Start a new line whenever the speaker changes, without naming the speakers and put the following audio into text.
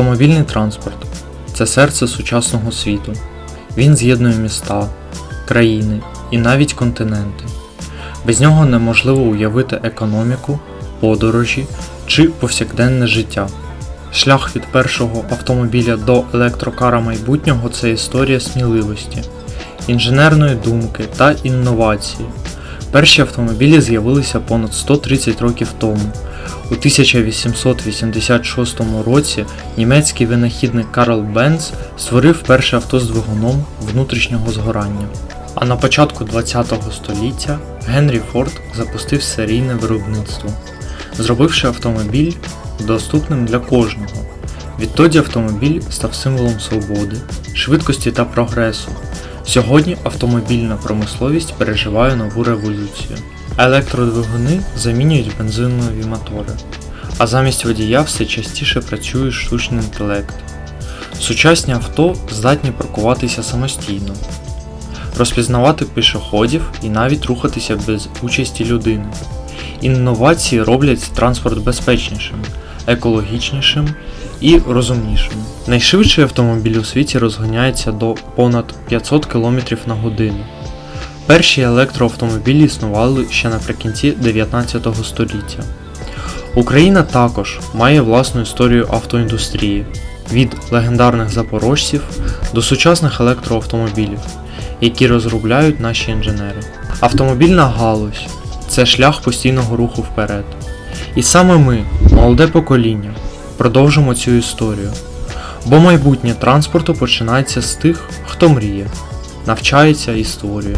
Автомобільний транспорт це серце сучасного світу. Він з'єднує міста, країни і навіть континенти. Без нього неможливо уявити економіку, подорожі чи повсякденне життя. Шлях від першого автомобіля до електрокара майбутнього це історія сміливості, інженерної думки та інновації. Перші автомобілі з'явилися понад 130 років тому. У 1886 році німецький винахідник Карл Бенц створив перше авто з двигуном внутрішнього згорання. А на початку ХХ століття Генрі Форд запустив серійне виробництво, зробивши автомобіль доступним для кожного. Відтоді автомобіль став символом свободи, швидкості та прогресу. Сьогодні автомобільна промисловість переживає нову революцію. Електродвигуни замінюють бензинові мотори, а замість водія все частіше працює штучний інтелект. Сучасні авто здатні паркуватися самостійно, розпізнавати пішоходів і навіть рухатися без участі людини. Інновації роблять транспорт безпечнішим, екологічнішим і розумнішим. Найшвидший автомобіль у світі розганяється до понад 500 км на годину. Перші електроавтомобілі існували ще наприкінці 19 століття. Україна також має власну історію автоіндустрії від легендарних запорожців до сучасних електроавтомобілів, які розробляють наші інженери. Автомобільна галузь це шлях постійного руху вперед. І саме ми, молоде покоління, продовжимо цю історію. Бо майбутнє транспорту починається з тих, хто мріє, навчається і.